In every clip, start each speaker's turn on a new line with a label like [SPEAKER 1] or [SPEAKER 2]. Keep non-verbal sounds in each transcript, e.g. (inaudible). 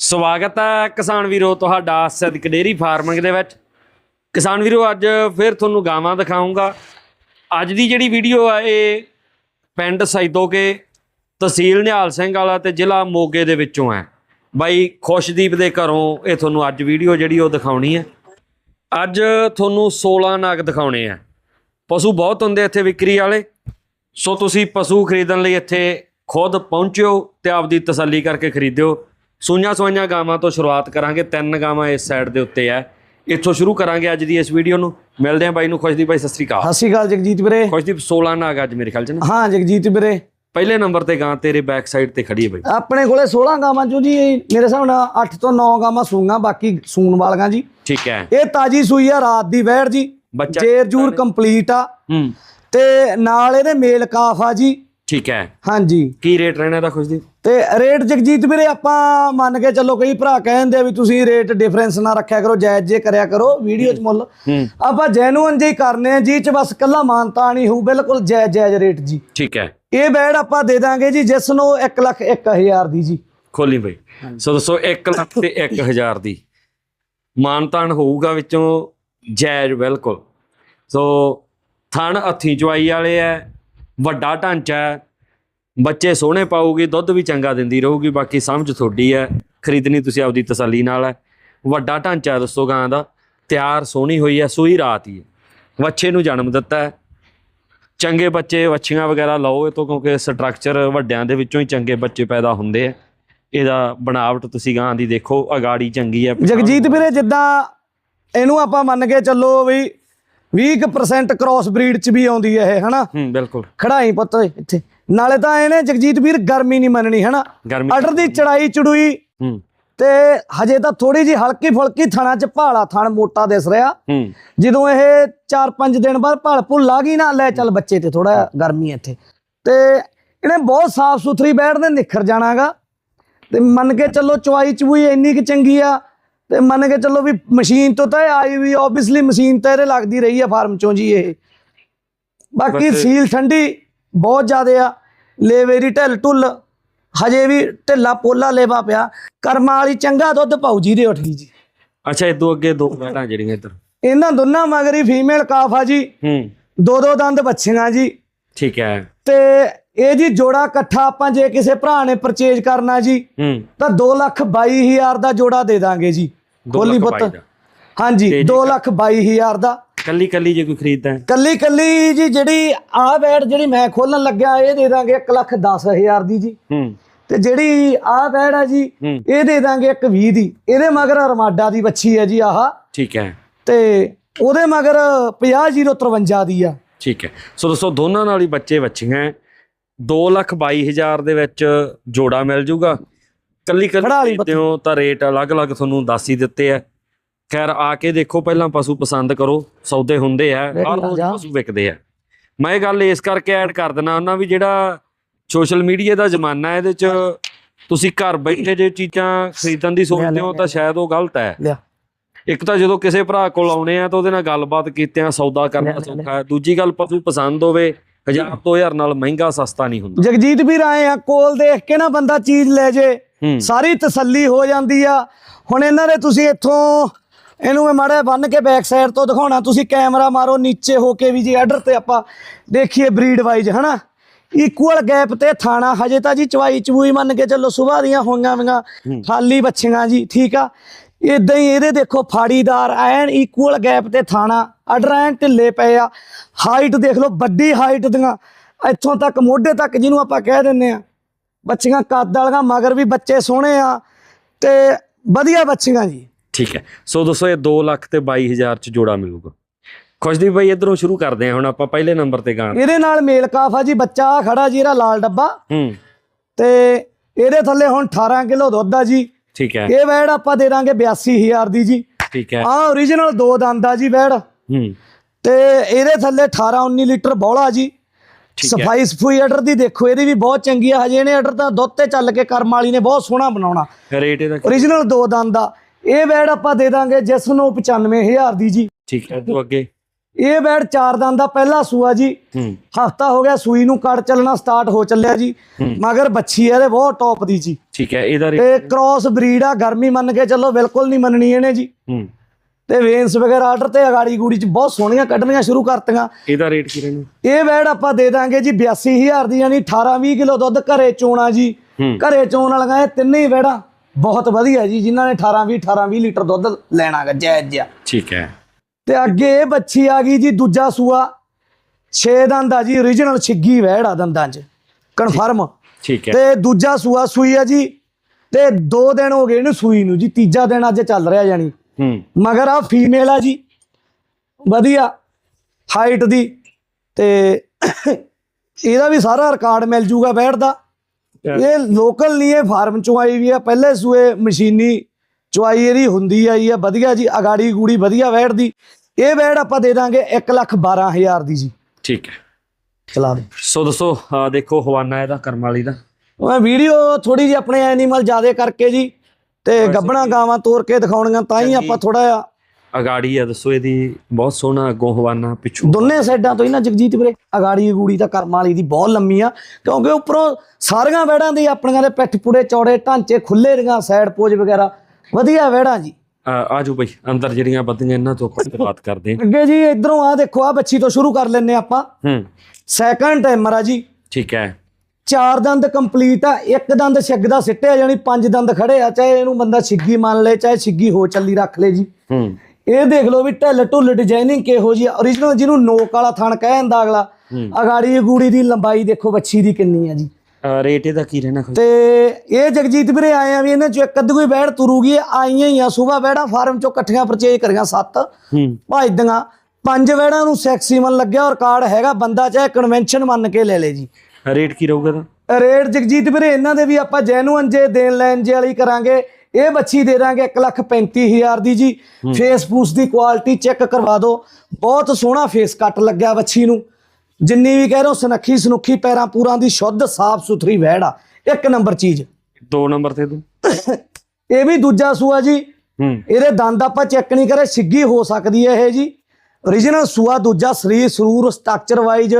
[SPEAKER 1] ਸਵਾਗਤ ਹੈ ਕਿਸਾਨ ਵੀਰੋ ਤੁਹਾਡਾ ਸਦਕ ਡੇਰੀ ਫਾਰਮਿੰਗ ਦੇ ਵਿੱਚ। ਕਿਸਾਨ ਵੀਰੋ, ਅੱਜ ਫਿਰ ਤੁਹਾਨੂੰ ਗਾਵਾਂ ਦਿਖਾਉਂਗਾ ਅੱਜ ਦੀ ਜਿਹੜੀ ਵੀਡੀਓ ਆ, ਇਹ ਪਿੰਡ ਸੈਦੋਕੇ ਤਹਿਸੀਲ ਨਿਹਾਲ ਸਿੰਘ ਵਾਲਾ ਤੇ ਜ਼ਿਲ੍ਹਾ ਮੋਗੇ ਦੇ ਵਿੱਚੋਂ ਹੈ। ਬਾਈ ਖੁਸ਼ਦੀਪ ਦੇ ਘਰੋਂ ਇਹ ਤੁਹਾਨੂੰ ਅੱਜ ਵੀਡੀਓ ਜਿਹੜੀ ਉਹ ਦਿਖਾਉਣੀ ਹੈ। ਅੱਜ ਤੁਹਾਨੂੰ 16 ਨਾਗ ਦਿਖਾਉਣੇ ਆ। ਪਸ਼ੂ ਬਹੁਤ ਹੁੰਦੇ ਇੱਥੇ ਵਿਕਰੀ ਵਾਲੇ। ਸੋ ਤੁਸੀਂ ਪਸ਼ੂ ਖਰੀਦਣ ਲਈ ਇੱਥੇ ਖੁਦ ਪਹੁੰਚਿਓ ਤੇ ਆਪਦੀ ਤਸੱਲੀ ਕਰਕੇ ਖਰੀਦਿਓ। ਸੂਈਆਂ ਸਵਾਈਆਂ ਗਾਵਾਂ ਤੋਂ ਸ਼ੁਰੂਆਤ ਕਰਾਂਗੇ ਤਿੰਨ ਗਾਵਾਂ ਇਸ ਸਾਈਡ ਦੇ ਉੱਤੇ ਆ ਇੱਥੋਂ ਸ਼ੁਰੂ ਕਰਾਂਗੇ ਅੱਜ ਦੀ ਇਸ ਵੀਡੀਓ ਨੂੰ। ਮਿਲਦੇ ਹਾਂ ਬਾਈ ਨੂੰ ਖੁਸ਼ਦੀਪ ਬਾਈ ਸਤਿ ਸ੍ਰੀ ਅਕਾਲ।
[SPEAKER 2] ਸਤਿ ਸ਼੍ਰੀ ਅਕਾਲ ਜਗਜੀਤ ਵੀਰੇ।
[SPEAKER 1] ਖੁਸ਼ਦੀਪ 16 ਨਾਗ ਅੱਜ ਮੇਰੇ ਖਿਆਲ ਚ ਨਾ?
[SPEAKER 2] ਹਾਂ ਜਗਜੀਤ ਵੀਰੇ।
[SPEAKER 1] ਪਹਿਲੇ ਨੰਬਰ ਤੇ ਗਾਂ ਤੇਰੇ ਬੈਕ ਸਾਈਡ ਤੇ ਖੜੀ ਹੈ ਬਾਈ।
[SPEAKER 2] ਆਪਣੇ ਕੋਲੇ 16 ਗਾਵਾਂ ਚੋਂ ਜੀ ਮੇਰੇ ਹਿਸਾਬ ਨਾਲ 8 ਤੋਂ 9 ਗਾਵਾਂ ਸੂਈਆਂ ਬਾਕੀ ਸੂਣ ਵਾਲੀਆਂ ਜੀ।
[SPEAKER 1] ਠੀਕ ਹੈ।
[SPEAKER 2] ਇਹ ਤਾਜੀ ਸੂਈ ਆ ਰਾਤ ਦੀ ਵਹਿੜ ਜੀ। ਜੇਰ ਜੂਰ ਕੰਪਲੀਟ ਆ।
[SPEAKER 1] ਹੂੰ।
[SPEAKER 2] ਤੇ ਨਾਲ ਇਹਦੇ ਮੇਲ ਕਾਫ ਆ ਜੀ।
[SPEAKER 1] ਠੀਕ ਹੈ।
[SPEAKER 2] ਹਾਂਜੀ।
[SPEAKER 1] ਕੀ ਰੇਟ ਰਹਿਣਾ ਇਹਦਾ ਖੁਸ਼ਦੀਪ?
[SPEAKER 2] ਤੇ ਰੇਟ ਜਗਜੀਤ ਵੀਰੇ ਆਪਾਂ ਮੰਨ ਕੇ ਚੱਲੋ ਕਈ ਭਰਾ ਕਹਿੰਦੇ ਆ ਵੀ ਤੁਸੀਂ ਰੇਟ ਡਿਫਰੈਂਸ ਨਾ ਰੱਖਿਆ ਕਰੋ ਜਾਇਜ਼ ਜੇ ਕਰਿਆ ਕਰੋ ਵੀਡੀਓ 'ਚ ਮੁੱਲ। ਆਪਾਂ ਜੈਨੂਅਨ ਜੇ ਕਰਨੇ ਆ ਜੀ ਚ ਬਸ ਕੱਲਾ ਮਾਨਤਾ ਨਹੀਂ ਹੋਊ ਬਿਲਕੁਲ ਜਾਇਜ਼ ਜਾਇਜ਼ ਰੇਟ ਜੀ।
[SPEAKER 1] ਠੀਕ ਹੈ।
[SPEAKER 2] ਇਹ ਬੈਡ ਆਪਾਂ ਦੇ ਦਾਂਗੇ ਜੀ ਜਿਸ ਨੂੰ 1 ਲੱਖ 1000 ਦੀ ਜੀ।
[SPEAKER 1] ਖੋਲੀ ਬਈ। ਸੋ ਦੱਸੋ 1 ਲੱਖ ਤੇ 1000 ਦੀ। ਮਾਨਤਾਨ ਹੋਊਗਾ ਵਿੱਚੋਂ ਜਾਇਜ਼ ਬਿਲਕੁਲ। ਸੋ ਥਣ ਹੱਥੀ ਚਵਾਈ ਵਾਲੇ ਐ ਵੱਡਾ ਢਾਂਚਾ ਹੈ ਬੱਚੇ ਸੋਹਣੇ ਪਾਉਗੀ ਦੁੱਧ ਵੀ ਚੰਗਾ ਦਿੰਦੀ ਰਹੂਗੀ ਬਾਕੀ ਸਮਝ ਤੁਹਾਡੀ ਹੈ ਖਰੀਦਣੀ ਤੁਸੀਂ ਆਪਦੀ ਤਸੱਲੀ ਨਾਲ ਹੈ। ਵੱਡਾ ਢਾਂਚਾ ਦੱਸੋ ਗਾਂ ਦਾ ਤਿਆਰ ਸੋਹਣੀ ਹੋਈ ਹੈ ਸੂਈ ਰਾਤ ਹੀ ਹੈ। ਵੱਛੇ ਨੂੰ ਜਨਮ ਦਿੱਤਾ ਹੈ। ਚੰਗੇ ਬੱਚੇ ਵੱਛੀਆਂ ਵਗੈਰਾ ਲਓ ਇਹ ਤੋਂ ਕਿਉਂਕਿ ਸਟਰਕਚਰ ਵੱਡਿਆਂ ਦੇ ਵਿੱਚੋਂ ਹੀ ਚੰਗੇ ਬੱਚੇ ਪੈਦਾ ਹੁੰਦੇ ਆ। ਇਹਦਾ ਬਣਾਵਟ ਤੁਸੀਂ ਗਾਂ ਦੀ ਦੇਖੋ ਅਗਾੜੀ ਚੰਗੀ ਹੈ
[SPEAKER 2] ਜਗਜੀਤ ਵੀਰੇ ਜਿੱਦਾਂ ਇਹਨੂੰ ਆਪਾਂ ਮੰਨ ਕੇ ਚੱਲੋ ਵੀ 20% ਕ੍ਰਾਸ ਬਰੀਡ ਚ ਵੀ ਆਉਂਦੀ ਹੈ ਇਹ ਹਨਾ?
[SPEAKER 1] ਹੂੰ ਬਿਲਕੁਲ।
[SPEAKER 2] ਖੜਾਈ ਪੁੱਤ ਇੱਥੇ। ਨਾਲੇ ਤਾਂ ਇਹਨੇ ਜਗਜੀਤ ਵੀਰ ਗਰਮੀ ਨਹੀਂ ਮੰਨਣੀ ਹਨਾ?
[SPEAKER 1] ਗਰਮੀ
[SPEAKER 2] ਅਡਰ ਦੀ ਚੜਾਈ ਚੜੂਈ।
[SPEAKER 1] ਹੂੰ।
[SPEAKER 2] ਤੇ ਹਜੇ ਤਾਂ ਥੋੜੀ ਜੀ ਹਲਕੀ ਫੁਲਕੀ ਥਣਾ ਚ ਭਾਲਾ ਥਣ ਮੋਟਾ ਦਿਸ ਰਿਹਾ। ਜਦੋਂ ਇਹ 4-5 ਦਿਨ ਬਾਅਦ ਭਲ ਭੁੱਲ ਆ ਗਈ ਨਾ ਲੈ ਚੱਲ ਬੱਚੇ ਤੇ ਥੋੜਾ ਗਰਮੀ ਇੱਥੇ। ਤੇ ਇਹਨੇ ਬਹੁਤ ਸਾਫ਼ ਸੁਥਰੀ ਬੈਠ ਦੇ ਨਿਖਰ ਜਾਣਾਗਾ। ਤੇ ਮੰਨ ਕੇ ਚੱਲੋ ਚਵਾਈ ਚਵੂਈ ਇੰਨੀ ਕਿ ਚੰਗੀ ਆ ਤੇ ਮੰਨ ਕੇ ਚੱਲੋ ਵੀ ਮਸ਼ੀਨ ਤੋਂ ਤਾਂ ਇਹ ਆਈ ਵੀ ਆਬਵੀਅਸਲੀ ਮਸ਼ੀਨ ਤਾਂ ਇਹਦੇ ਲੱਗਦੀ ਰਹੀ ਆ ਫਾਰਮ ਚੋਂ ਜੀ ਇਹ। ਬਾਕੀ ਸੀਲ ਠੰਡੀ ਬਹੁਤ ਜ਼ਿਆਦਾ ਆ ਲੇਵੇਰੀ ਢਿੱਲ ਢੁੱਲ ਹਜੇ ਵੀ ਢਿੱਲਾ ਪੋਲਾ ਲੇਵਾ ਪਿਆ। ਕਰਮਾਂ ਵਾਲੀ ਚੰਗਾ ਦੁੱਧ ਪਾਉ ਜੀ ਦੇ ਉਠੀ ਜੀ।
[SPEAKER 1] ਅੱਛਾ ਇਦੋਂ ਅੱਗੇ ਦੋ ਬੈਠਾਂ ਜਿਹੜੀਆਂ ਇੱਧਰ।
[SPEAKER 2] ਇਹਨਾਂ ਦੋਨਾਂ ਮਗਰੀ ਫੀਮੇਲ ਕਾਫ ਆ ਜੀ।
[SPEAKER 1] ਹੂੰ।
[SPEAKER 2] ਦੋ ਦੋ ਦੰਦ ਬੱਚੀਆਂ ਜੀ।
[SPEAKER 1] ਠੀਕ ਹੈ।
[SPEAKER 2] ਤੇ ਇਹ ਜੀ ਜੋੜਾ ਇਕੱਠਾ ਆਪਾਂ ਜੇ ਕਿਸੇ ਭਰਾ ਨੇ ਪਰਚੇਜ ਕਰਨਾ ਜੀ
[SPEAKER 1] ਹੂੰ।
[SPEAKER 2] ਤਾਂ 2 ਲੱਖ 22 ਹਜ਼ਾਰ ਦਾ ਜੋੜਾ ਦੇ ਦਾਂਗੇ ਜੀ। ਖੋਲੀ ਪੁੱਤ। ਹਾਂਜੀ
[SPEAKER 1] ਤੇ
[SPEAKER 2] 2 ਲੱਖ 22 ਹਜ਼ਾਰ ਦਾ।
[SPEAKER 1] ਕੱਲੀ ਕੱਲੀ ਜੇ ਕੋਈ ਖਰੀਦਦਾ ਹੈ।
[SPEAKER 2] ਕੱਲੀ ਕੱਲੀ ਜੀ ਜਿਹੜੀ ਆ ਬੈਡ ਜਿਹੜੀ ਮੈਂ ਖੋਲਣ ਲੱਗਿਆ ਇਹ ਦੇ ਦਾਂਗੇ 1 ਲੱਖ 10 ਹਜ਼ਾਰ ਦੀ ਜੀ।
[SPEAKER 1] ਹੂੰ।
[SPEAKER 2] ਤੇ ਜਿਹੜੀ ਆ ਬੈਡ ਆ ਜੀ ਇਹ ਦੇ ਦਾਂਗੇ 1 20 ਦੀ। ਇਹਦੇ ਮਗਰ ਰਮਾਡਾ ਦੀ ਬੱਚੀ ਹੈ ਜੀ ਆਹ।
[SPEAKER 1] ਠੀਕ ਹੈ।
[SPEAKER 2] ਤੇ ਉਹਦੇ ਮਗਰ 50053 ਦੀ ਆ।
[SPEAKER 1] ਠੀਕ ਹੈ। ਸੋ ਦੋਸਤੋ ਦੋਨਾਂ ਨਾਲ ਹੀ ਬੱਚੇ ਬੱਚੀਆਂ ਦੋ ਲੱਖ ਬਾਈ ਹਜ਼ਾਰ ਦੇ ਵਿੱਚ ਜੋੜਾ ਮਿਲ ਜੂਗਾ। ਕੱਲੀ
[SPEAKER 2] ਖੜਾ
[SPEAKER 1] ਕੱਲੀ
[SPEAKER 2] ਲਈ ਬੱਤੀ।
[SPEAKER 1] ਖਰੀਦਿਓ ਤਾਂ ਰੇਟ ਅਲੱਗ-ਅਲੱਗ ਤੁਹਾਨੂੰ ਦੱਸ ਹੀ ਦਿੱਤੇ ਆ। ਖੈਰ ਆ ਕੇ ਦੇਖੋ ਪਹਿਲਾਂ ਪਸ਼ੂ ਪਸੰਦ ਕਰੋ ਸੌਦੇ ਹੁੰਦੇ ਆ ਹਰ ਰੋਜ਼। ਪਸ਼ੂ ਵਿਕਦੇ ਆ। ਮੈਂ ਇਹ ਗੱਲ ਇਸ ਕਰਕੇ ਐਡ ਕਰ ਦਿੰਦਾ ਉਹਨਾਂ ਵੀ ਜਿਹੜਾ ਸੋਸ਼ਲ ਮੀਡੀਆ ਦਾ ਜ਼ਮਾਨਾ ਹੈ ਇਹਦੇ 'ਚ ਤੁਸੀਂ ਘਰ ਬੈਠੇ ਜੇ ਚੀਜ਼ਾਂ ਖਰੀਦਣ ਦੀ ਸੋਚਦੇ ਹੋ ਤਾਂ ਸ਼ਾਇਦ ਉਹ ਗਲਤ ਹੈ।
[SPEAKER 2] ਲਿਆ।
[SPEAKER 1] ਇੱਕ ਤਾਂ ਜਦੋਂ ਕਿਸੇ ਭਰਾ ਕੋਲ ਆਉਣੇ ਆ ਤਾਂ ਉਹਦੇ ਨਾਲ ਗੱਲਬਾਤ ਕੀਤਿਆਂ ਸੌਦਾ ਕਰਨਾ
[SPEAKER 2] ਲੈ, ਲੈ,
[SPEAKER 1] ਸੌਖਾ ਹੈ। ਦੂਜੀ ਗੱਲ ਪਸ਼ੂ ਪਸੰਦ ਹੋਵੇ 1000 2000 ਨਾਲ ਮਹਿੰਗਾ ਸਸਤਾ ਨਹੀਂ ਹੁੰਦਾ।
[SPEAKER 2] ਜਗਜੀਤ ਵੀਰ ਆਏ ਆ ਕੋਲ ਦੇਖ ਕੇ ਨਾ ਬੰਦਾ ਚੀਜ਼ ਲੈ ਜੇ ਸਾਰੀ ਤਸੱਲੀ ਹੋ ਜਾਂਦੀ ਆ। ਹੁਣ ਇਹਨਾਂ ਦੇ ਤੁਸੀਂ ਇੱਥੋਂ ਇਹਨੂੰ ਮੈਂ ਮਾੜਾ ਬੰਨ ਕੇ ਬੈਕ ਸਾਈਡ ਤੋਂ ਦਿਖਾਉਣਾ। ਤੁਸੀਂ ਕੈਮਰਾ ਮਾਰੋ ਨੀਚੇ ਹੋ ਕੇ ਵੀ ਜੀ ਆਰਡਰ ਤੇ ਆਪਾਂ ਦੇਖੀਏ ਬਰੀਡ ਵਾਈਜ਼ ਹਨਾ? ਇਕੁਅਲ ਗੈਪ ਤੇ ਥਾਣਾ ਹਜੇ ਤਾਂ ਜੀ ਚਵਾਈ ਚਵੂਈ ਮੰਨ ਕੇ ਚੱਲੋ ਸੁਬਾਹ ਦੀਆਂ ਹੋਈਆਂ ਵੀਆਂ ਖਾਲੀ ਬੱਚੀਆਂ ਜੀ ਠੀਕ ਆ? ਇਦਾਂ ਹੀ ਇਹਦੇ ਦੇਖੋ ਫਾੜੀਦਾਰ ਐਨ ਇਕੁਅਲ ਗੈਪ ਤੇ ਥਾਣਾ ਆਰਡਰ ਐਨ ਢਿੱਲੇ ਪਏ ਆ। ਹਾਈਟ ਦੇਖ ਲਓ ਵੱਡੀ ਹਾਈਟ ਦੀਆਂ। ਇੱਥੋਂ ਤੱਕ ਮੋਢੇ ਤੱਕ ਜਿਹਨੂੰ ਆਪਾਂ ਕਹਿ ਦਿੰਨੇ ਆ। ਬੱਚੀਆਂ ਕੱਦ ਵਾਲੀਆਂ ਮਗਰ ਵੀ ਬੱਚੇ ਸੋਹਣੇ ਆ ਤੇ ਵਧੀਆ ਬੱਚੀਆਂ ਜੀ।
[SPEAKER 1] ਠੀਕ ਹੈ। ਸੋ ਦੋਸਤੋ ਇਹ 2 ਲੱਖ ਤੇ 22000 ਚ ਜੋੜਾ ਮਿਲੂਗਾ। ਖੁਸ਼ਦੀਪ ਭਾਈ ਇਧਰੋਂ ਸ਼ੁਰੂ ਕਰਦੇ ਹਾਂ ਹੁਣ ਆਪਾਂ ਪਹਿਲੇ ਨੰਬਰ ਤੇ ਗਾਂ
[SPEAKER 2] ਇਹਦੇ ਨਾਲ ਮੇਲ ਕਾਫ ਆ ਜੀ ਬੱਚਾ ਖੜਾ ਜੀ ਇਹਦਾ ਲਾਲ ਡੱਬਾ।
[SPEAKER 1] ਹੂੰ।
[SPEAKER 2] ਤੇ ਇਹਦੇ ਥੱਲੇ ਹੁਣ 18 ਕਿਲੋ ਦੁੱਧ ਆ ਜੀ।
[SPEAKER 1] ਠੀਕ ਹੈ।
[SPEAKER 2] ਇਹ ਵੈੜ ਆਪਾਂ ਦੇ ਦਾਂਗੇ 82000 ਦੀ ਜੀ।
[SPEAKER 1] ਠੀਕ ਹੈ।
[SPEAKER 2] ਆ origignal ਦੋ ਦੰਦ ਆ ਜੀ ਵੈੜ।
[SPEAKER 1] ਹੂੰ।
[SPEAKER 2] ਤੇ ਇਹਦੇ ਥੱਲੇ 18 19 ਲੀਟਰ ਬੋਲਾ ਜੀ। ਸਫ਼ਾਈ ਸਫੂਈ ਆਰਡਰ ਦੀ ਦੇਖੋ ਇਹਦੀ ਵੀ ਬਹੁਤ ਚੰਗੀ ਆ। ਹਜੇ ਇਹਨੇ ਆਰਡਰ ਤਾਂ ਦੁੱਧ ਤੇ ਚੱਲ ਕੇ ਕਰਮ ਵਾਲੀ ਨੇ ਬਹੁਤ ਸੋਹਣਾ ਬਣਾਉਣਾ।
[SPEAKER 1] ਰੇਟ ਇਹਦਾ
[SPEAKER 2] origignal ਦੋ ਦੰਦ ਆ। ਇਹ ਵੈੜ ਆਪਾਂ ਦੇ ਦਾਂਗੇ ਜਿਸ ਨੂੰ 95000 ਦੀ ਜੀ।
[SPEAKER 1] ਠੀਕ ਹੈ ਤੋਂ ਅੱਗੇ।
[SPEAKER 2] ਇਹ ਬੈੜ ਚਾਰ ਦੰਦ ਦਾ ਪਹਿਲਾ ਸੂਆ ਜੀ। ਹਫਤਾ ਹੋ ਗਿਆ ਸੂਈ ਨੂੰ ਕੱਟ ਚੱਲਣਾ ਸਟਾਰਟ ਹੋ ਚੱਲਿਆ ਜੀ। ਮਗਰ ਬੱਚੀ ਇਹਦੇ ਬਹੁਤ ਟੌਪ ਦੀ ਜੀ।
[SPEAKER 1] ਠੀਕ ਹੈ ਇਹਦਾ
[SPEAKER 2] ਤੇ ਕ੍ਰਾਸ ਬਰੀਡ ਆ ਗਰਮੀ ਮੰਨ ਕੇ ਚੱਲੋ ਬਿਲਕੁਲ ਨਹੀਂ ਮੰਨਣੀ ਇਹਨੇ ਜੀ। ਤੇ ਵੇਨਸ ਵਗੈਰਾ ਆਰਡਰ ਤੇ ਅਗਾੜੀ ਗੂੜੀ ਚ ਬਹੁਤ ਸੋਹਣੀਆਂ ਕੱਢਣੀਆਂ ਸ਼ੁਰੂ ਕਰਤੀਆਂ।
[SPEAKER 1] ਇਹਦਾ ਰੇਟ ਕੀ ਰਹਿਣਾ?
[SPEAKER 2] ਇਹ ਬੈੜ ਆਪਾਂ ਦੇ ਦਾਂਗੇ ਜੀ 82000 ਦੀ ਯਾਨੀ 18 20 ਕਿਲੋ ਦੁੱਧ ਘਰੇ ਚੋਣਾ ਜੀ। ਘਰੇ ਚੋਣ ਵਾਲੀਆਂ ਇਹ ਤਿੰਨੇ ਹੀ ਬੈੜਾਂ ਬਹੁਤ ਵਧੀਆ ਜੀ ਜਿਨ੍ਹਾਂ ਨੇ 18 20 18 20 ਲੀਟਰ ਦੁੱਧ ਲੈਣਾਗਾ ਜਾਇਜ਼ ਜਿਹਾ।
[SPEAKER 1] ਠੀਕ ਹੈ।
[SPEAKER 2] ਤੇ ਅੱਗੇ ਇਹ ਬੱਚੀ ਆ ਗਈ ਜੀ ਦੂਜਾ ਸੂਆ। 6 ਦੰਦ ਆ ਜੀ origignal ਛਿੱਗੀ ਵਹਿੜ ਆ ਦੰਦਾਂ 'ਚ। ਕਨਫਰਮ
[SPEAKER 1] ਠੀਕ ਹੈ।
[SPEAKER 2] ਤੇ ਦੂਜਾ ਸੂਆ ਸੂਈ ਆ ਜੀ ਤੇ 2 ਦਿਨ ਹੋ ਗਏ ਇਹਨੂੰ ਸੂਈ ਨੂੰ ਜੀ ਤੀਜਾ ਦਿਨ ਅੱਜ ਚੱਲ ਰਿਹਾ ਜਾਨੀ
[SPEAKER 1] ਹੂੰ।
[SPEAKER 2] ਮਗਰ ਆ ਫੀਮੇਲ ਆ ਜੀ ਵਧੀਆ ਹਾਈਟ ਦੀ। ਤੇ ਇਹਦਾ ਵੀ ਸਾਰਾ ਰਿਕਾਰਡ ਮਿਲ ਜੂਗਾ ਬੈਠ ਦਾ। ਇਹ ਲੋਕਲ ਨਹੀਂ ਇਹ ਫਾਰਮ ਚੋਂ ਆਈ ਵੀ ਆ। ਪਹਿਲੇ ਸੂਏ ਮਸ਼ੀਨੀ ਚੁਆਈ ਇਹਦੀ ਹੁੰਦੀ ਆਈ ਆ ਵਧੀਆ ਜੀ ਅਗਾੜੀ ਗੂੜੀ ਵਧੀਆ ਬੈਠ ਦੀ। ਇਹ ਬੈਠ ਆਪਾਂ ਦੇ ਦਾਂਗੇ 1 ਲੱਖ 12000 ਦੀ ਜੀ।
[SPEAKER 1] ਠੀਕ ਹੈ।
[SPEAKER 2] ਚਲਾ ਦੇ।
[SPEAKER 1] ਸੋ ਦੋਸਤੋ ਦੇਖੋ ਹਵਾਨਾ ਇਹਦਾ ਕਰਮ ਵਾਲੀ ਦਾ
[SPEAKER 2] ਮੈਂ ਵੀਡੀਓ ਥੋੜੀ ਜਿਹੀ ਆਪਣੇ ਐਨੀਮਲ ਜ਼ਿਆਦੇ ਕਰਕੇ ਜੀ ਤੇ ਗੱਬਣਾ ਗਾਵਾਂ ਤੋਰ ਕੇ ਦਿਖਾਉਣੀਆਂ ਤਾਂ ਹੀ ਆਪਾਂ ਥੋੜਾ ਜਿਹਾ
[SPEAKER 1] ਅਗਾੜੀ ਆ ਦੱਸੋ ਇਹਦੀ ਬਹੁਤ ਸੋਹਣਾ ਅੱਗੋਂ ਹਵਾਨਾ ਪਿੱਛੋਂ।
[SPEAKER 2] ਦੋਨੇ ਸਾਈਡਾਂ ਤੋਂ ਹੀ ਨਾ ਜਗਜੀਤ ਵੀਰੇ ਅਗਾੜੀ ਗੂੜੀ ਤਾਂ ਕਰਮ ਵਾਲੀ ਦੀ ਬਹੁਤ ਲੰਮੀ ਆ ਕਿਉਂਕਿ ਉੱਪਰੋਂ ਸਾਰੀਆਂ ਵਹਿੜਾਂ ਦੀ ਆਪਣੀਆਂ ਦੇ ਪਿੱਠ ਪੁੜੇ ਚੌੜੇ ਢਾਂਚੇ ਖੁੱਲੇ ਰੀਆਂ ਸਾਈਡ ਪੋਜ ਵਗੈਰਾ ਵਧੀਆ ਵਹਿੜਾਂ ਜੀ।
[SPEAKER 1] ਆਜੋ ਬਈ ਅੰਦਰ ਜਿਹੜੀਆਂ ਬੱਦੀਆਂ ਇਹਨਾਂ ਤੋਂ ਆਪਾਂ ਗੱਲਬਾਤ ਕਰਦੇ ਹਾਂ।
[SPEAKER 2] ਅੱਗੇ ਜੀ ਇਧਰੋਂ ਆ ਦੇਖੋ ਆ ਬੱਚੀ ਤੋਂ ਸ਼ੁਰੂ ਕਰ ਲੈਨੇ ਆਪਾਂ।
[SPEAKER 1] ਹੂੰ।
[SPEAKER 2] ਸੈਕੰਡ ਟਾਈਮਰ ਆ ਜੀ।
[SPEAKER 1] ਠੀਕ ਹੈ।
[SPEAKER 2] ਚਾਰ ਦੰਦ ਕੰਪਲੀਟ ਆ ਇੱਕ ਦੰਦ ਛਿੱਗ ਦਾ ਸਿੱਟਿਆ ਜਾਨੀ ਪੰਜ ਦੰਦ ਖੜੇ ਆ ਚਾਹੇ ਇਹਨੂੰ ਬੰਦਾ ਛਿੱਗੀ ਮੰਨ ਲੇ ਚਾਹੇ ਛਿੱਗੀ ਹੋ ਚੱਲੀ ਰੱਖ ਲੇ ਜੀ।
[SPEAKER 1] ਹੂੰ।
[SPEAKER 2] ਇਹ ਦੇਖ ਲਓ ਵੀ ਢਿੱਲ ਢੁੱਲ ਡਿਜ਼ਾਈਨਿੰਗ ਕਿਹੋ ਜੀ origignal ਜਿਹਨੂੰ ਨੋਕ ਵਾਲਾ ਥਣ ਕਹਿ ਜਾਂਦਾ ਅਗਲਾ। ਅਗਾੜੀ ਗੂੜੀ ਦੀ ਲੰਬਾਈ ਦੇਖੋ ਬੱਚੀ ਦੀ ਕਿੰਨੀ ਆ ਜੀ।
[SPEAKER 1] ਰੇਟ ਇਹਦਾ ਕੀ ਰਹਿਣਾ
[SPEAKER 2] ਤੇ ਇਹ ਜਗਜੀਤ ਵੀਰੇ ਆਏ ਆ ਵੀ ਇਹਨਾਂ ਚੋਂ ਇੱਕ ਅੱਧੀ ਕੋਈ ਬੈੜ ਤੁਰੂਗੀ ਆਈਆਂ ਹੀ ਆ ਸਵੇਰ ਬੈੜਾਂ ਫਾਰਮ ਚੋਂ ਇਕੱਠੀਆਂ ਪਰਚੇਜ ਕਰੀਆਂ ਸੱਤ
[SPEAKER 1] ਹੂੰ।
[SPEAKER 2] ਭਜਦੀਆਂ ਪੰਜ ਬੈੜਾਂ ਨੂੰ ਸੈਕਸੀ ਮਨ ਲੱਗਿਆ ਔਰ ਕਾਰਡ ਹੈਗਾ ਬੰਦਾ ਚਾਹੇ ਕਨਵੈਨਸ਼ਨ ਮੰਨ ਕੇ ਲੈ ਲੇ ਜੀ।
[SPEAKER 1] ਰੇਟ ਕੀ ਰਹੂਗਾ ਦਾ
[SPEAKER 2] ਰੇਟ ਜਗਜੀਤ ਵੀਰੇ ਇਹਨਾਂ ਦੇ ਵੀ ਆਪਾਂ ਜੈਨੂਅਨ ਜੇ ਦੇਣ ਲੈਣ ਜੇ ਵਾਲੀ ਕਰਾਂਗੇ ਇਹ ਬੱਚੀ ਦੇ ਦਾਂਗੇ 135000 ਦੀ ਜੀ। ਫੇਸ ਫੂਸ ਦੀ ਕੁਆਲਿਟੀ ਚੈੱਕ ਕਰਵਾ ਦਿਓ ਬਹੁਤ ਸੋਹਣਾ ਫੇਸ ਕੱਟ ਲੱਗਿਆ ਬੱਚੀ ਨੂੰ। ਜਿੰਨੀ ਵੀ ਕਹਿ ਰਹੇ ਹੋ ਸਨੱਖੀ ਸਨੁੱਖੀ ਪੈਰਾਂ ਪੂਰਾਂ ਦੀ ਸ਼ੁੱਧ ਸਾਫ਼ ਸੁਥਰੀ ਵਹਿੜ ਆ। ਇੱਕ ਨੰਬਰ ਚੀਜ਼।
[SPEAKER 1] ਦੋ ਨੰਬਰ ਤੇ ਤੂੰ। (coughs)
[SPEAKER 2] ਇਹ ਵੀ ਦੂਜਾ ਸੂਆ ਜੀ।
[SPEAKER 1] ਹੂੰ।
[SPEAKER 2] ਇਹਦੇ ਦੰਦ ਆਪਾਂ ਚੈੱਕ ਨਹੀਂ ਕਰੇ ਸਿੱਗੀ ਹੋ ਸਕਦੀ ਹੈ ਇਹ ਜੀ। Origignal ਸੂਆ ਦੂਜਾ ਸਰੀਰ ਸਰੂਰ ਸਟਰਕਚਰ ਵਾਈਜ਼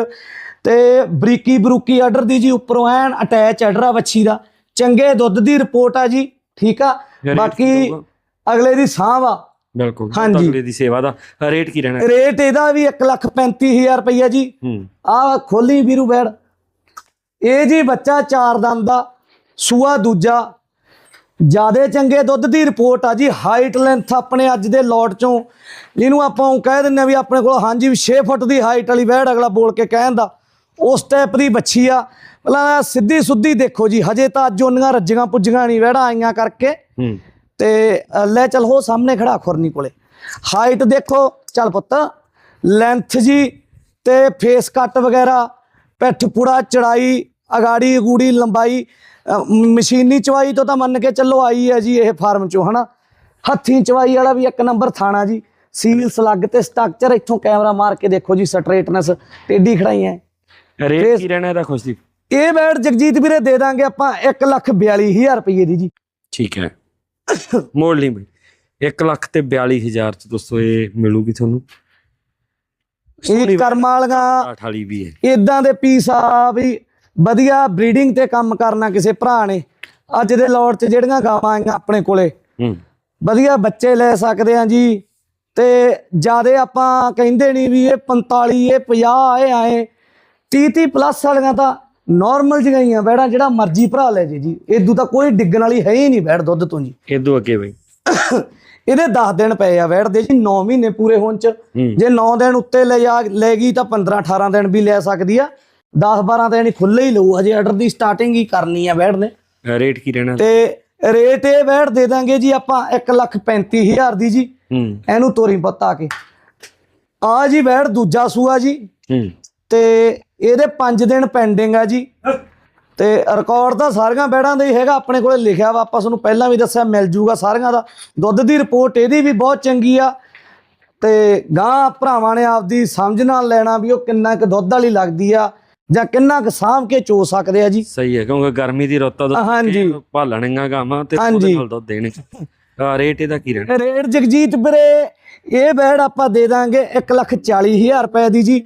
[SPEAKER 2] ਤੇ ਬਰੀਕੀ ਬਰੂਕੀ ਆਰਡਰ ਦੀ ਜੀ ਉੱਪਰੋਂ ਐਨ ਅਟੈਚ ਆਰਡਰ ਆ ਵੱਛੀ ਦਾ। ਚੰਗੇ ਦੁੱਧ ਦੀ ਰਿਪੋਰਟ ਆ ਜੀ ਠੀਕ ਆ। ਬਾਕੀ? ਅਗਲੇ ਦੀ ਸਾਂਭ ਆ।
[SPEAKER 1] ਬਿਲਕੁਲ
[SPEAKER 2] ਹਾਂਜੀ।
[SPEAKER 1] ਤਗੜੇ ਦੀ ਸੇਵਾ ਦਾ ਰੇਟ ਕੀ ਰਹਿਣਾ?
[SPEAKER 2] ਰੇਟ ਇਹਦਾ ਵੀ 135000 ਰੁਪਈਆ ਜੀ।
[SPEAKER 1] ਹੂੰ।
[SPEAKER 2] ਆ ਖੋਲੀ ਵੀਰੂ ਬੈੜ। ਇਹ ਜੀ ਬੱਚਾ ਚਾਰ ਦੰਦ ਦਾ ਸੂਆ ਦੂਜਾ। ਜਿਆਦੇ ਚੰਗੇ ਦੁੱਧ ਦੀ ਰਿਪੋਰਟ ਆ ਜੀ ਹਾਈਟ ਲੈਂਥ ਆਪਣੇ ਅੱਜ ਦੇ ਲੋਟ ਚੋਂ। ਜਿਹਨੂੰ ਆਪਾਂ ਊਂ ਕਹਿ ਦਿੰਨੇ ਆ ਵੀ ਆਪਣੇ ਕੋਲ ਹਾਂਜੀ ਵੀ 6 ਫੁੱਟ ਦੀ ਹਾਈਟ ਵਾਲੀ ਵਹਿੜ ਅਗਲਾ ਬੋਲ ਕੇ ਕਹਿੰਦਾ ਉਸ ਟਾਈਪ ਦੀ ਬੱਚੀ ਆ। ਪਹਿਲਾਂ ਸਿੱਧੀ ਸੁੱਧੀ ਦੇਖੋ ਜੀ ਹਜੇ ਤਾਂ ਅੱਜ ਉਹਨੀਆਂ ਰੱਜੀਆਂ ਪੁੱਜੀਆਂ ਨਹੀਂ ਵਹਿੜਾਂ ਆਈਆਂ ਕਰਕੇ।
[SPEAKER 1] ਹੂੰ।
[SPEAKER 2] ਤੇ ਲੈ ਚਲ ਹੋ ਸਾਹਮਣੇ ਖੜਾ ਖੁਰਨੀ ਕੋਲੇ। ਹਾਈਟ ਦੇਖੋ ਚੱਲ ਪੁੱਤ। ਲੈਂਥ ਜੀ ਤੇ ਫੇਸ ਕੱਟ ਵਗੈਰਾ ਪਿੱਠ ਪੁੜਾ ਚੜਾਈ ਅਗਾੜੀ ਅਗੂੜੀ ਲੰਬਾਈ ਮਸ਼ੀਨੀ ਚਵਾਈ ਤੋਂ ਤਾਂ ਮੰਨ ਕੇ ਚੱਲੋ ਆਈ ਹੈ ਜੀ ਇਹ ਫਾਰਮ ਚੋਂ ਹਨਾ? ਹੱਥੀਂ ਚਵਾਈ ਵਾਲਾ ਵੀ ਇੱਕ ਨੰਬਰ ਥਾਣਾ ਜੀ। ਸੀਲ ਸਲੱਗ ਤੇ ਸਟਰਕਚਰ ਇੱਥੋਂ ਕੈਮਰਾ ਮਾਰ ਕੇ ਦੇਖੋ ਜੀ ਸਟ੍ਰੇਟਨੈਸ ਟੇਢੀ ਖੜਾਈਆਂ
[SPEAKER 1] ਰੇਟ ਕੀ ਰਹਿਣਾ ਇਹਦਾ ਖੁਸ਼ਦੀਪ?
[SPEAKER 2] ਇਹ ਬੈਟ ਜਗਜੀਤ ਵੀਰੇ ਦੇ ਦਾਂਗੇ ਆਪਾਂ 142000 ਰੁਪਏ ਦੀ ਜੀ।
[SPEAKER 1] ਠੀਕ ਹੈ। ਮੋੜ ਲਈ ਬਈ 1 ਲੱਖ ਤੇ 42000 ਚ ਦੋਸਤੋ ਇਹ ਮਿਲੂਗੀ ਤੁਹਾਨੂੰ।
[SPEAKER 2] ਇਹ ਕਰਮ ਵਾਲੀਆਂ
[SPEAKER 1] 8 ਵਾਲੀ ਵੀ ਹੈ।
[SPEAKER 2] ਇਦਾਂ ਦੇ ਪੀਸ ਆ ਵੀ ਵਧੀਆ ਬਰੀਡਿੰਗ ਤੇ ਕੰਮ ਕਰਨਾ ਕਿਸੇ ਭਰਾ ਨੇ। ਅੱਜ ਦੇ ਲੋਟ 'ਚ ਜਿਹੜੀਆਂ ਗਾਵਾਂ ਆਈਆਂ ਆਪਣੇ ਕੋਲੇ
[SPEAKER 1] ਹੂੰ।
[SPEAKER 2] ਵਧੀਆ ਬੱਚੇ ਲੈ ਸਕਦੇ ਆ ਜੀ। ਤੇ ਜਿਆਦੇ ਆਪਾਂ ਕਹਿੰਦੇ ਨਹੀਂ ਵੀ ਇਹ 45 ਇਹ 50 ਇਹ ਆਏ 30 30 ਪਲੱਸ ਵਾਲੀਆਂ ਤਾਂ ਨਾਰਮਲ ਜਿਹੀਆਂ ਹੀ ਆ ਬੈੜਾਂ ਜਿਹੜਾ ਮਰਜ਼ੀ ਭਰਾ ਲੈ ਜੇ ਜੀ। ਇਦੋਂ ਤਾਂ ਕੋਈ ਡਿੱਗਣ ਵਾਲੀ ਹੈ ਹੀ ਨਹੀਂ ਬੈੜ ਦੁੱਧ ਤੋਂ ਜੀ।
[SPEAKER 1] ਇਦੋਂ ਅੱਗੇ ਬਈ।
[SPEAKER 2] ਇਹਦੇ 10 ਦਿਨ ਪਏ ਆ ਬੈੜ ਦੇ ਜੀ 9 ਮਹੀਨੇ ਪੂਰੇ ਹੋਣ ਚ। ਜੇ 9 ਦਿਨ ਉੱਤੇ ਲੈ ਜਾ ਲੈ ਗਈ ਤਾਂ 15 18 ਦਿਨ ਵੀ ਲੈ ਸਕਦੀ ਆ। 10 12 ਦਿਨ ਹੀ ਖੁੱਲੇ ਹੀ ਲਊ ਹਜੇ ਆਰਡਰ ਦੀ ਸਟਾਰਟਿੰਗ ਹੀ ਕਰਨੀ ਆ ਬੈੜ ਨੇ।
[SPEAKER 1] ਰੇਟ ਕੀ ਰਹਿਣਾ?
[SPEAKER 2] ਤੇ ਰੇਟ ਇਹ ਬੈੜ ਦੇ ਦਾਂਗੇ ਜੀ ਆਪਾਂ 135000 ਦੀ ਜੀ। ਇਹਨੂੰ ਤੋਰੀ ਪੱਤਾ ਕੇ। ਆ ਜੀ ਬੈੜ ਦੂਜਾ ਸੂਆ ਜੀ। ਤੇ ਇਹਦੇ 5 ਦਿਨ ਪੈਂਡਿੰਗ ਆ ਜੀ। ਤੇ ਰਿਕਾਰਡ ਤਾਂ ਸਾਰੀਆਂ ਬੈੜਾਂ ਦਾ ਹੀ ਹੈਗਾ ਆਪਣੇ ਕੋਲੇ ਲਿਖਿਆ ਵਾ ਆਪਾਂ ਤੁਹਾਨੂੰ ਪਹਿਲਾਂ ਵੀ ਦੱਸਿਆ ਮਿਲ ਜੂਗਾ ਸਾਰੀਆਂ ਦਾ। ਦੁੱਧ ਦੀ ਰਿਪੋਰਟ ਇਹਦੀ ਵੀ ਬਹੁਤ ਚੰਗੀ ਆ। ਤੇ ਗਾਂ ਭਰਾਵਾਂ ਨੇ ਆਪਦੀ ਸਮਝ ਨਾਲ ਲੈਣਾ ਵੀ ਉਹ ਕਿੰਨਾ ਕੁ ਦੁੱਧ ਵਾਲੀ ਲੱਗਦੀ ਆ ਜਾਂ ਕਿੰਨਾ ਕੁ ਸਾਂਭ ਕੇ ਚੋ ਸਕਦੇ ਆ ਜੀ।
[SPEAKER 1] ਸਹੀ ਹੈ ਕਿਉਂਕਿ ਗਰਮੀ ਦੀ ਰੁੱਤ ਆ
[SPEAKER 2] ਹਾਂਜੀ।
[SPEAKER 1] ਭਾਲਣੀਆਂ ਗਾਵਾਂ ਤੇ। ਉਹਦੇ ਨਾਲ ਦੁੱਧ ਦੇਣੇ। ਰੇਟ ਇਹਦਾ ਕੀ ਰਹਿਣਾ?
[SPEAKER 2] ਰੇਟ ਜਗਜੀਤ ਵੀਰੇ ਇਹ ਬੈਡ ਆਪਾਂ ਦੇ ਦਾਂਗੇ 140000 ਰੁਪਏ ਦੀ ਜੀ।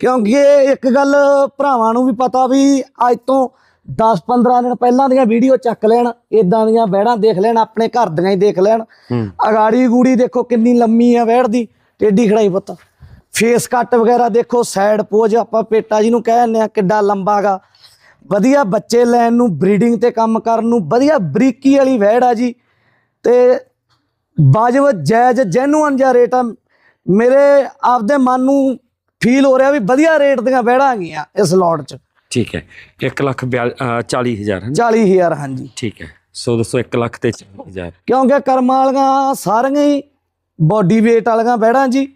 [SPEAKER 2] ਕਿਉਂਕਿ ਇਹ ਇੱਕ ਗੱਲ ਭਰਾਵਾਂ ਨੂੰ ਵੀ ਪਤਾ ਵੀ ਅੱਜ ਤੋਂ 10-15 ਦਿਨ ਪਹਿਲਾਂ ਦੀਆਂ ਵੀਡੀਓ ਚੱਕ ਲੈਣ ਇਦਾਂ ਦੀਆਂ ਬੈੜਾਂ ਦੇਖ ਲੈਣ ਆਪਣੇ ਘਰ ਦੀਆਂ ਹੀ ਦੇਖ ਲੈਣ। ਅਗਾੜੀ ਗੂੜੀ ਦੇਖੋ ਕਿੰਨੀ ਲੰਮੀ ਆ ਬੈੜ ਦੀ ਟੇਢੀ ਖੜਾਈ ਪੁੱਤ। ਫੇਸ ਕੱਟ ਵਗੈਰਾ ਦੇਖੋ ਸਾਈਡ ਪੋਜ ਆਪਾਂ ਪੇਟਾ ਜਿਹਨੂੰ ਕਹਿੰਦੇ ਆ ਕਿੱਡਾ ਲੰਬਾਗਾ ਵਧੀਆ ਬੱਚੇ ਲੈਣ ਨੂੰ ਬਰੀਡਿੰਗ ਤੇ ਕੰਮ ਕਰਨ ਨੂੰ ਵਧੀਆ ਬਰੀਕੀ ਵਾਲੀ ਵੈੜ ਆ ਜੀ। ਤੇ ਬਾਜਵ ਜਾਇਜ਼ ਜੈਨੂਅਨ ਜਿਹਾ ਰੇਟ ਆ। ਮੇਰੇ ਆਪਦੇ ਮਨ ਨੂੰ ਫੀਲ ਹੋ ਰਿਹਾ ਵੀ ਵਧੀਆ ਰੇਟ ਦੀਆਂ ਆ ਗਈਆਂ ਇਸ ਲੋਟ 'ਚ।
[SPEAKER 1] ਠੀਕ ਹੈ। 1 ਲੱਖ 40000 ਹੈ ਨਾ?
[SPEAKER 2] 40000 ਹਾਂਜੀ?
[SPEAKER 1] ਠੀਕ ਹੈ। ਸੋ ਦੱਸੋ 1 ਲੱਖ ਤੇ 40000
[SPEAKER 2] ਕਿਉਂਕਿ ਕਰਮ ਵਾਲੀਆਂ ਸਾਰੀਆਂ ਹੀ ਬਾਡੀ weight ਵਾਲੀਆਂ ਵੈੜਾਂ ਜੀ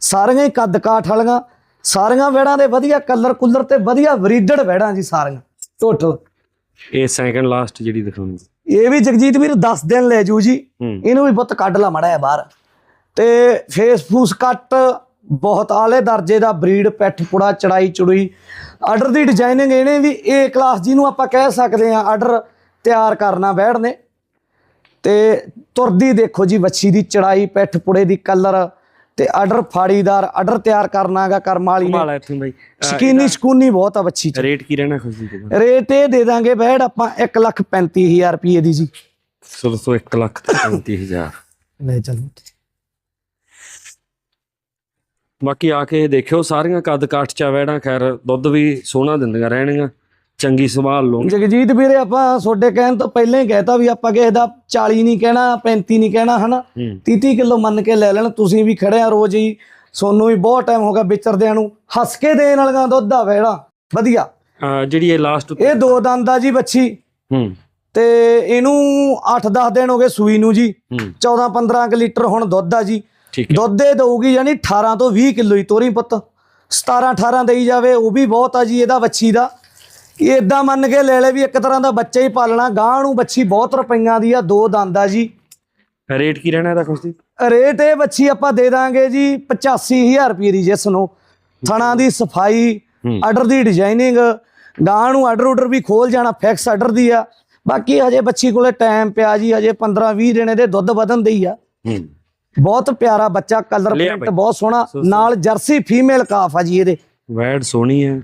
[SPEAKER 2] ਸਾਰੀਆਂ ਹੀ ਕੱਦ ਕਾਠ ਵਾਲੀਆਂ ਸਾਰੀਆਂ ਵੈੜਾਂ ਦੇ ਵਧੀਆ ਕਲਰ ਕੁਲਰ ਤੇ ਵਧੀਆ ਬਰੀਡਡ ਵੈੜਾਂ ਜੀ ਸਾਰੀਆਂ ਟੋਟਲ
[SPEAKER 1] ਇਹ ਸੈਕੰਡ ਲਾਸਟ ਜਿਹੜੀ ਦਿਖਾਉਣੀ।
[SPEAKER 2] ਇਹ ਵੀ ਜਗਜੀਤ ਵੀਰ 10 ਦਿਨ ਲੈ ਜੂ ਜੀ। ਇਹਨੂੰ ਵੀ ਪੁੱਤ ਕੱਢ ਲਾ ਮੜਾ ਬਾਹਰ। ਤੇ ਫੇਸ ਫੂਸ ਕੱਟ ਬਹੁਤ ਆਲੇ ਦਰਜੇ ਦਾ ਬਰੀਡ ਪੈਠ ਪੁੜਾ ਚੜਾਈ ਚੜੂਈ। ਆਰਡਰ ਦੀ ਡਿਜ਼ਾਈਨਿੰਗ ਇਹਨੇ ਵੀ ਏ ਕਲਾਸ ਜਿਹਨੂੰ ਆਪਾਂ ਕਹਿ ਸਕਦੇ ਆ ਆਰਡਰ ਤਿਆਰ ਕਰਨਾ ਬੈਠ ਨੇ। ਤੇ ਤੁਰਦੀ ਦੇਖੋ ਜੀ ਵੱਛੀ ਦੀ ਚੜਾਈ ਪੈਠ ਪੁੜੇ ਦੀ ਕਲਰ ਤੇ ਆਰਡਰ ਫਾੜੀਦਾਰ ਆਰਡਰ ਤਿਆਰ ਕਰਨਾਗਾ ਕਰਮ ਵਾਲੀ ਨੇ।
[SPEAKER 1] ਕਮਾਲ ਹੈ ਇੱਥੇ ਬਾਈ।
[SPEAKER 2] ਸਕੀਨੀ ਸਕੂਨੀ ਬਹੁਤ ਆ ਵੱਛੀ ਚ।
[SPEAKER 1] ਰੇਟ ਕੀ ਰਹਿਣਾ ਖੁਸ਼ੀ ਦੇ
[SPEAKER 2] ਰੇਟ ਇਹ ਦੇ ਦਾਂਗੇ ਬੈੜ ਆਪਾਂ 135000 ਰੁਪਏ ਦੀ ਜੀ।
[SPEAKER 1] ਸੋ ਦੱਸੋ 1 ਲੱਖ ਤੇ 35000
[SPEAKER 2] ਲੈ ਚੱਲੋ।
[SPEAKER 1] ਬਾਕੀ ਆ ਕੇ ਦੇਖਿਓ ਸਾਰੀਆਂ ਕੱਦ ਕਾਠ ਚਾ ਵੈੜਾਂ ਖੈਰ ਦੁੱਧ ਵੀ ਸੋਹਣਾ ਦਿੰਦੀਆਂ ਰਹਿਣਗੀਆਂ। ਚੰਗੀ ਸੰਭਾਲ ਲਓ।
[SPEAKER 2] ਜਗਜੀਤ ਵੀਰੇ ਆਪਾਂ ਤੁਹਾਡੇ ਕਹਿਣ ਤੋਂ ਪਹਿਲਾਂ ਹੀ ਕਹਿਤਾ ਵੀ ਆਪਾਂ ਕਿਸੇ ਦਾ 40 ਨਹੀਂ ਕਹਿਣਾ 35 ਨਹੀਂ ਕਹਿਣਾ ਹਨਾ?
[SPEAKER 1] ਹੂੰ।
[SPEAKER 2] 30 ਕਿਲੋ ਮੰਨ ਕੇ ਲੈ ਲੈਣ ਤੁਸੀਂ ਵੀ ਖੜੇ ਆ ਰੋਜ਼ ਹੀ। ਸੋਨੂੰ ਵੀ ਬਹੁਤ ਟਾਈਮ ਹੋ ਗਿਆ ਵਿਚਰਦਿਆਂ ਨੂੰ। ਹੱਸ ਕੇ ਦੇਣ ਵਾਲੀਆਂ ਦੁੱਧ ਆ ਵੇੜਾ। ਵਧੀਆ।
[SPEAKER 1] ਜਿਹੜੀ ਇਹ ਲਾਸਟ
[SPEAKER 2] ਇਹ ਦੋ ਦੰਦ ਆ ਜੀ ਬੱਚੀ।
[SPEAKER 1] ਹੂੰ।
[SPEAKER 2] ਤੇ ਇਹਨੂੰ 8-10 ਦਿਨ ਹੋ ਗਏ ਸੂਈ ਨੂੰ ਜੀ।
[SPEAKER 1] ਹੂੰ।
[SPEAKER 2] 14-15 ਕਿ ਲੀਟਰ ਹੁਣ ਦੁੱਧ ਆ ਜੀ। ਦੁੱਧ ਇਹ ਦਊਗੀ ਯਾਨੀ 18 ਤੋਂ 20 ਕਿਲੋ ਹੀ ਤੋਰੀ ਪੁੱਤ। 17-18 ਦੇਈ ਜਾਵੇ ਉਹ ਵੀ ਬਹੁਤ ਆ ਜੀ ਇਹਦਾ ਬੱਚੀ ਦਾ। ਇਹ ਇਦਾਂ ਮੰਨ ਕੇ ਲੈ ਲੈ ਵੀ ਇੱਕ ਤਰ੍ਹਾਂ ਦਾ ਬੱਚਾ ਹੀ ਪਾਲਣਾ ਗਾਂ ਨੂੰ ਬੱਚੀ ਬਹੁਤ ਰੁਪਈਆਂ ਦੀ ਆ ਦੋ ਦੰਦ ਆ ਜੀ।
[SPEAKER 1] ਰੇਟ ਕੀ ਰਹਿਣਾ ਇਹਦਾ ਖੁਸ਼ੀ
[SPEAKER 2] ਰੇਟ ਇਹ ਬੱਚੀ ਆਪਾਂ ਦੇ ਦਾਂਗੇ ਜੀ 85000 ਰੁਪਏ ਦੀ ਜਿਸ ਨੂੰ। ਥਣਾ ਦੀ ਸਫ਼ਾਈ। ਆਰਡਰ ਦੀ ਡਿਜ਼ਾਈਨਿੰਗ ਗਾਂ ਨੂੰ ਆਰਡਰ ਆਰਡਰ ਵੀ ਖੋਲ ਜਾਣਾ ਫਿਕਸ ਆਰਡਰ ਦੀ ਆ। ਬਾਕੀ ਹਜੇ ਬੱਚੀ ਕੋਲੇ ਟਾਈਮ ਪਿਆ ਜੀ ਹਜੇ 15 20 ਦਿਨ ਇਹਦੇ ਦੁੱਧ ਵਧਣ ਦੇ ਹੀ ਆ। ਬਹੁਤ ਪਿਆਰਾ ਬੱਚਾ ਕਲਰ ਪ੍ਰਿੰਟ। ਬਹੁਤ ਸੋਹਣਾ। ਨਾਲ ਜਰਸੀ ਫੀਮੇਲ ਕਾਫ ਆ ਜੀ ਇਹਦੇ।
[SPEAKER 1] ਵੈੜ ਸੋਹਣੀ ਹੈ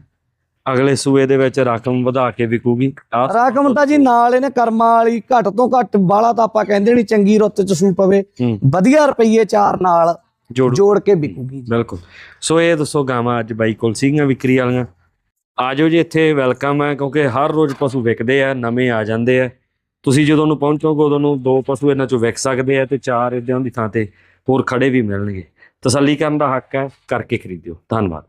[SPEAKER 1] ਅਗਲੇ ਸੂਏ ਦੇ ਵਿੱਚ ਰਕਮ ਵਧਾ ਕੇ ਵਿਕੂਗੀ। ਆਹ
[SPEAKER 2] ਰਕਮ ਤਾਂ ਜੀ ਨਾਲ ਇਹਨੇ ਕਰਮਾਂ ਵਾਲੀ ਘੱਟ ਤੋਂ ਘੱਟ ਬਾਲਾ ਤਾਂ ਆਪਾਂ ਕਹਿੰਦੇ ਨਹੀਂ ਚੰਗੀ ਰੁੱਤ ਚ ਸੂ ਪਵੇ
[SPEAKER 1] ਹੂੰ।
[SPEAKER 2] ਵਧੀਆ ਰੁਪਈਏ ਚਾਰ ਨਾਲ
[SPEAKER 1] ਜੋੜ
[SPEAKER 2] ਜੋੜ ਕੇ ਵਿਕੂਗੀ ਜੀ।
[SPEAKER 1] ਬਿਲਕੁਲ। ਸੋ ਇਹ ਦੱਸੋ ਗਾਵਾਂ ਅੱਜ ਬਾਈ ਕੋਲ ਸੀਗੀਆਂ ਵਿਕਰੀ ਵਾਲੀਆਂ। ਆਜੋ ਜੀ ਇੱਥੇ ਵੈਲਕਮ ਹੈ ਕਿਉਂਕਿ ਹਰ ਰੋਜ਼ ਪਸ਼ੂ ਵਿਕਦੇ ਆ ਨਵੇਂ ਆ ਜਾਂਦੇ ਆ। ਤੁਸੀਂ ਜਦੋਂ ਨੂੰ ਪਹੁੰਚੋਗੇ ਉਦੋਂ ਨੂੰ ਦੋ ਪਸ਼ੂ ਇਹਨਾਂ ਚੋਂ ਵਿਕ ਸਕਦੇ ਆ ਤੇ ਚਾਰ ਇਦਾਂ ਦੀ ਥਾਂ ਤੇ ਹੋਰ ਖੜੇ ਵੀ ਮਿਲਣਗੇ। ਤਸੱਲੀ ਕਰਨ ਦਾ ਹੱਕ ਹੈ ਕਰਕੇ ਖਰੀਦਿਓ। ਧੰਨਵਾਦ।